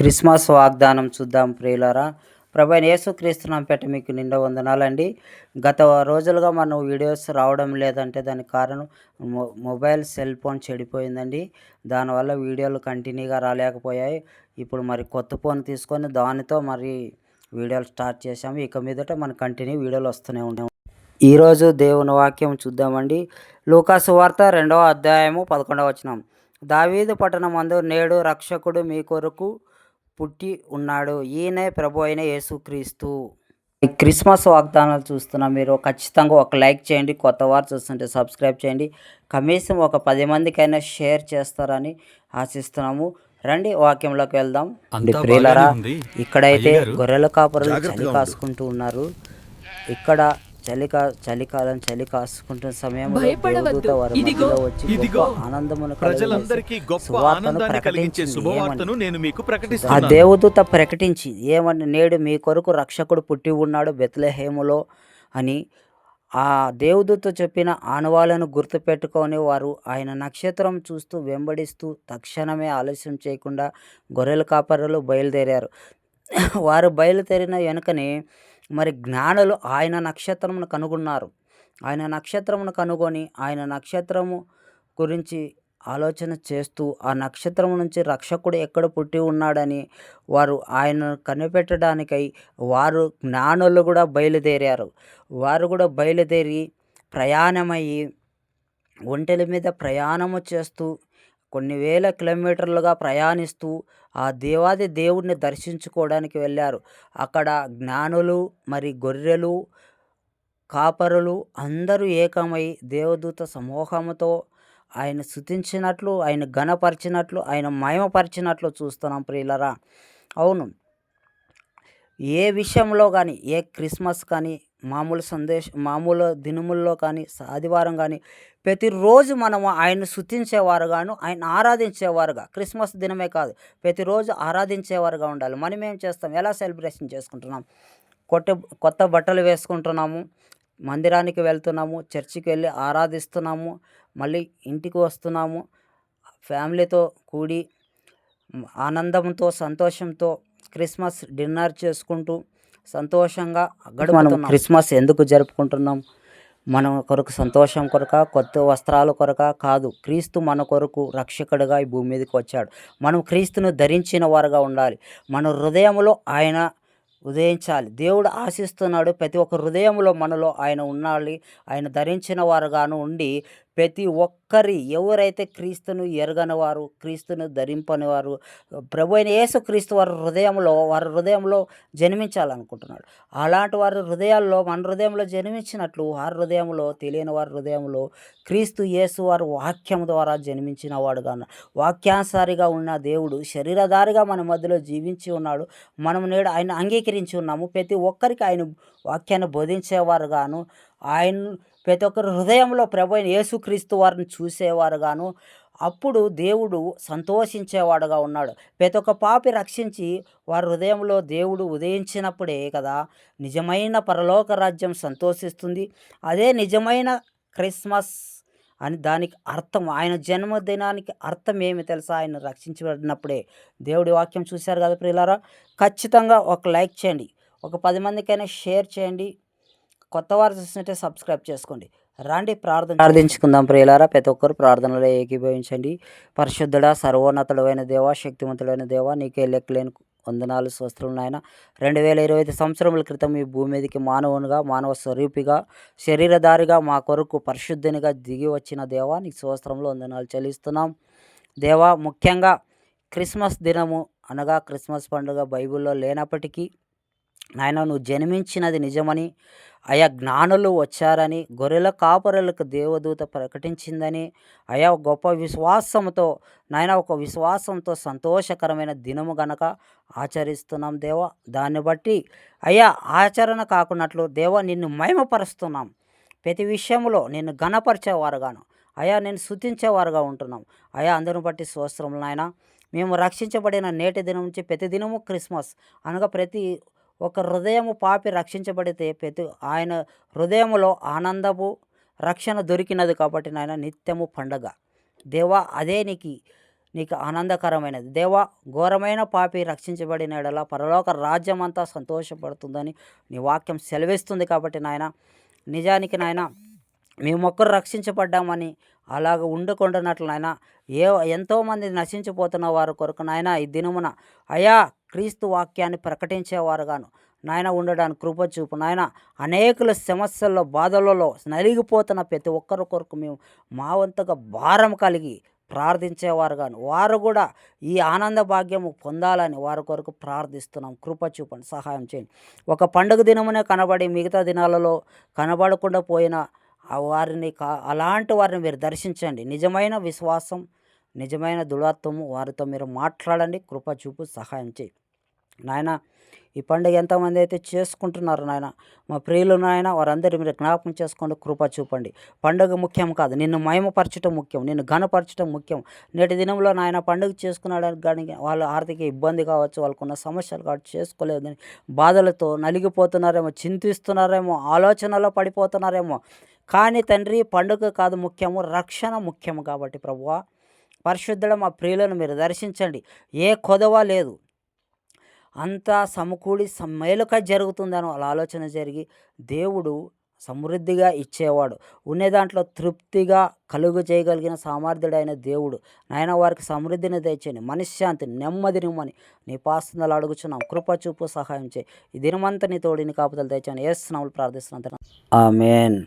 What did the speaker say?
Christmas వాగ్దానం చూద్దాం ప్రియులరా. ప్రభు అయిన యేసుక్రీస్తునాం పెట్ట మీకు నిండా వందనాలండి. గత రోజులుగా మనం వీడియోస్ రావడం లేదంటే దానికి కారణం మొ మొబైల్ సెల్ ఫోన్ చెడిపోయిందండి. దానివల్ల వీడియోలు కంటిన్యూగా రాలేకపోయాయి. ఇప్పుడు మరి కొత్త ఫోన్ తీసుకొని దానితో మరి వీడియోలు స్టార్ట్ చేసాము ఇక మీదట మన కంటిన్యూ వీడియోలు వస్తూనే ఉంటాయి ఈరోజు దేవుని వాక్యం చూద్దామండి. లూకాసు వార్త రెండవ అధ్యాయము పదకొండవ వచనం. దావీదు పట్టణమందు నేడు రక్షకుడు మీ కొరకు పుట్టి ఉన్నాడు. ఈయనే ప్రభు అయిన యేసుక్రీస్తు. ఈ క్రిస్మస్ వాగ్దానాలు చూస్తున్నాం మీరు ఖచ్చితంగా ఒక లైక్ చేయండి కొత్త వారు చూస్తుంటే సబ్స్క్రైబ్ చేయండి. కనీసం ఒక పది మందికైనా షేర్ చేస్తారని ఆశిస్తున్నాము. రండి వాక్యంలోకి వెళ్దాం. ప్రియులరా. ఇక్కడైతే గొర్రెల కాపరులు చలి. కాసుకుంటూ ఉన్నారు. ఇక్కడ చలికా చలికాలం చలి కాసుకుంటున్న సమయంలో భయపడవద్దు. దేవదూత వారి ఇదిగో, మధ్యలో వచ్చి ఇదిగో, గొప్ప ఆనందమును ప్రజలందరికీ కలుగజేసి గొప్ప సువార్తను ఆనందాన్ని కలిగించే ప్రకటించింది. శుభవార్తను ఏమని? నేను మీకు ఆ దేవదూత ప్రకటించి ఏమని నేడు మీ కొరకు రక్షకుడు పుట్టి ఉన్నాడు బెత్లెహేములో అని ఆ దేవదూత చెప్పిన ఆనవాళ్ళను గుర్తుపెట్టుకొని వారు ఆయన నక్షత్రం చూస్తూ వెంబడిస్తూ తక్షణమే ఆలస్యం చేయకుండా గొర్రెల కాపరులు బయలుదేరారు వారు బయలుదేరిన వెనుకనే మరి జ్ఞానులు ఆయన నక్షత్రమును కనుగొన్నారు. ఆయన నక్షత్రమును కనుగొని ఆయన నక్షత్రము గురించి ఆలోచన చేస్తూ ఆ నక్షత్రం నుంచి రక్షకుడు ఎక్కడ పుట్టి ఉన్నాడని వారు ఆయన కనిపెట్టడానికై వారు జ్ఞానులు కూడా బయలుదేరారు. వారు కూడా బయలుదేరి ప్రయాణమయ్యి ఒంటెల మీద ప్రయాణము చేస్తూ కొన్ని వేల కిలోమీటర్లుగా ప్రయాణిస్తూ ఆ దేవాది దేవుణ్ణి దర్శించుకోవడానికి వెళ్ళారు. అక్కడ జ్ఞానులు మరి గొర్రెలు కాపరులు అందరూ ఏకమై దేవదూత సమూహంతో ఆయన శుతించినట్లు ఆయన ఘనపరిచినట్లు ఆయన మహిమపరిచినట్లు చూస్తున్నాం ప్రియులరా. అవును. ఏ విషయంలో కానీ ఏ క్రిస్మస్ కానీ మామూలు సందేశ మామూలు దినముల్లో కానీ ఆదివారం కానీ ప్రతిరోజు మనము ఆయన శుతించేవారుగాను ఆయన ఆరాధించేవారుగా. క్రిస్మస్ దినమే కాదు. ప్రతిరోజు ఆరాధించేవారుగా ఉండాలి. మనం ఏం చేస్తాం? ఎలా సెలబ్రేషన్ చేసుకుంటున్నాం? కొత్త కొత్త బట్టలు వేసుకుంటున్నాము. మందిరానికి వెళ్తున్నాము. చర్చికి వెళ్ళి ఆరాధిస్తున్నాము. మళ్ళీ ఇంటికి వస్తున్నాము. ఫ్యామిలీతో కూడి ఆనందంతో సంతోషంతో క్రిస్మస్ డిన్నర్ చేసుకుంటూ సంతోషంగా గడుపుతున్నాం. క్రిస్మస్ ఎందుకు జరుపుకుంటున్నాం? మన కొరకు సంతోషం కొరక కొత్త వస్త్రాల కొరక కాదు. క్రీస్తు మన కొరకు రక్షకుడిగా ఈ భూమి మీదకి వచ్చాడు. మనం క్రీస్తును ధరించిన వారుగా ఉండాలి. మన హృదయంలో ఆయన ఉదయించాలి. దేవుడు ఆశిస్తున్నాడు ప్రతి ఒక్క హృదయంలో మనలో ఆయన ఉండాలి. ఆయన ధరించిన వారుగాను ఉండి ప్రతి ఒక్కరి ఎవరైతే క్రీస్తును ఎరగనివారు క్రీస్తును ధరింపనివారు ప్రభు అయిన యేసు క్రీస్తు వారి హృదయంలో వారి హృదయంలో జన్మించాలనుకుంటున్నాడు. అలాంటి వారి హృదయాల్లో మన హృదయంలో జన్మించినట్లు వారి హృదయంలో తెలియని వారి హృదయంలో క్రీస్తు యేసు వారు వాక్యం ద్వారా జన్మించిన వాడుగా వాక్యాసారిగా ఉన్న దేవుడు శరీరధారిగా మన మధ్యలో జీవించి ఉన్నాడు మనం నేడు ఆయన అంగీకరించి ఉన్నాము ప్రతి ఒక్కరికి ఆయన వాక్యాన్ని బోధించేవారుగాను ఆయన ప్రతి ఒక్కరి హృదయంలో ప్రభు అయిన యేసుక్రీస్తు వారిని చూసేవారుగాను అప్పుడు దేవుడు సంతోషించేవాడుగా ఉన్నాడు. ప్రతి ఒక్క పాపి రక్షించి వారి హృదయంలో దేవుడు ఉదయించినప్పుడే కదా నిజమైన పరలోక రాజ్యం సంతోషిస్తుంది. అదే నిజమైన క్రిస్మస్ అని దానికి అర్థం ఆయన జన్మదినానికి అర్థం ఏమి తెలుసా? ఆయన రక్షించబడినప్పుడే. దేవుడి వాక్యం చూశారు కదా ప్రియులారా? ఖచ్చితంగా ఒక లైక్ చేయండి. ఒక పది మందికైనా షేర్ చేయండి. కొత్త వారు చూసినట్టే సబ్స్క్రైబ్ చేసుకోండి. రండి ప్రార్థన ప్రార్థించుకుందాం ప్రియులారా ప్రతి ఒక్కరు ప్రార్థనలో ఏకీభవించండి. పరిశుద్ధుడా సర్వోన్నతుడైన దేవ శక్తివంతుడైన దేవ నీకే లెక్కలేని వందనాలు స్వస్థలు నాయన. రెండు వేల ఇరవై ఐదు సంవత్సరముల క్రితం ఈ భూమి మీదకి మానవునిగా మానవ స్వరూపిగా శరీరధారిగా మా కొరకు పరిశుద్ధినిగా దిగి వచ్చిన దేవా నీకు స్వస్త్రంలో వందనాలు చెల్లిస్తున్నాం. దేవా ముఖ్యంగా క్రిస్మస్ దినము అనగా క్రిస్మస్ పండుగ బైబిల్లో లేనప్పటికీ నాయన నువ్వు జన్మించినది నిజమని ఆయా జ్ఞానులు వచ్చారని గొర్రెల కాపరులకు దేవదూత ప్రకటించిందని ఆయా గొప్ప విశ్వాసంతో నాయన ఒక విశ్వాసంతో సంతోషకరమైన దినము గనక ఆచరిస్తున్నాం దేవా. దాన్ని బట్టి అయ్యా ఆచరణ కాకున్నట్లు దేవా నిన్ను మహిమపరుస్తున్నాం. ప్రతి విషయంలో నిన్ను గణపరిచేవారుగాను అయా నేను శుతించేవారుగా ఉంటున్నాం. అయా అందరిని బట్టి సంవత్సరంలో నాయన. మేము రక్షించబడిన నేటి దినం నుంచి ప్రతి దినము క్రిస్మస్ అనగా ప్రతి ఒక హృదయము పాపి రక్షించబడితే ప్రతి ఆయన హృదయములో ఆనందము రక్షణ దొరికినది కాబట్టి నాయన నిత్యము పండగ. దేవా అదే నీకు నీకు ఆనందకరమైనది. దేవా ఘోరమైన పాపి రక్షించబడిన ఎడల పరలోక రాజ్యం అంతా సంతోషపడుతుందని నీ వాక్యం సెలవిస్తుంది కాబట్టి నాయన నిజానికి నాయన మేము ఒక్కరు రక్షించబడ్డామని అలాగ ఉండకుండానట్లు నాయన ఏ ఎంతోమంది నశించిపోతున్న వారి కొరకు నాయన ఈ దినమున అయా క్రీస్తు వాక్యాన్ని ప్రకటించేవారుగాను. నాయన ఉండడానికి కృప చూపు. నాయన అనేకుల సమస్యల్లో బాధలలో నలిగిపోతున్న ప్రతి ఒక్కరి కొరకు మేము మా వంతుగా భారం కలిగి ప్రార్థించేవారు కాను వారు కూడా ఈ ఆనంద భాగ్యము పొందాలని వారి కొరకు ప్రార్థిస్తున్నాం. కృప చూపండి సహాయం చేయండి. ఒక పండుగ దినమునే కనబడి మిగతా దినాలలో కనబడకుండా పోయిన ఆ వారిని కా అలాంటి వారిని మీరు దర్శించండి. నిజమైన విశ్వాసం నిజమైన దృఢత్వము వారితో మీరు మాట్లాడండి. కృప చూపు సహాయం చేయి నాయన ఈ పండుగ ఎంతమంది అయితే చేసుకుంటున్నారు నాయన మా ప్రియులు నాయన వారందరూ మీరు జ్ఞాపకం చేసుకోండి కృప చూపండి. పండుగ ముఖ్యం కాదు నిన్ను మయమపరచడం ముఖ్యం నిన్ను ఘనపరచడం ముఖ్యం. నేటి దినంలో నాయన పండుగ చేసుకున్నాడానికి కానీ వాళ్ళ ఆర్థిక ఇబ్బంది కావచ్చు వాళ్ళకున్న సమస్యలు కావచ్చు చేసుకోలేదని బాధలతో నలిగిపోతున్నారేమో చింతిస్తున్నారేమో ఆలోచనలో పడిపోతున్నారేమో. కానీ తండ్రి పండుగ కాదు ముఖ్యము రక్షణ ముఖ్యము కాబట్టి ప్రభువా పరిశుద్ధుల మా ప్రియులను మీరు దర్శించండి. ఏ కొదవ లేదు అంతా సమకూడి సమ్ మేలుక జరుగుతుందని వాళ్ళ ఆలోచన జరిగి దేవుడు సమృద్ధిగా ఇచ్చేవాడు. ఉండే దాంట్లో తృప్తిగా కలుగు చేయగలిగిన సామర్థ్యుడైన దేవుడు. నాయన వారికి సమృద్ధిని తెచ్చని మనశ్శాంతి నెమ్మదినిమ్మని నీ పాస్తున్నలు అడుగుచున్నాం. కృప చూపు సహాయం చేయి. ఈ దినమంతా నీ తోడిని కాపుదలు తెచ్చాను ఏ స్నాములు ప్రార్థిస్తున్నాను ఆమెన్.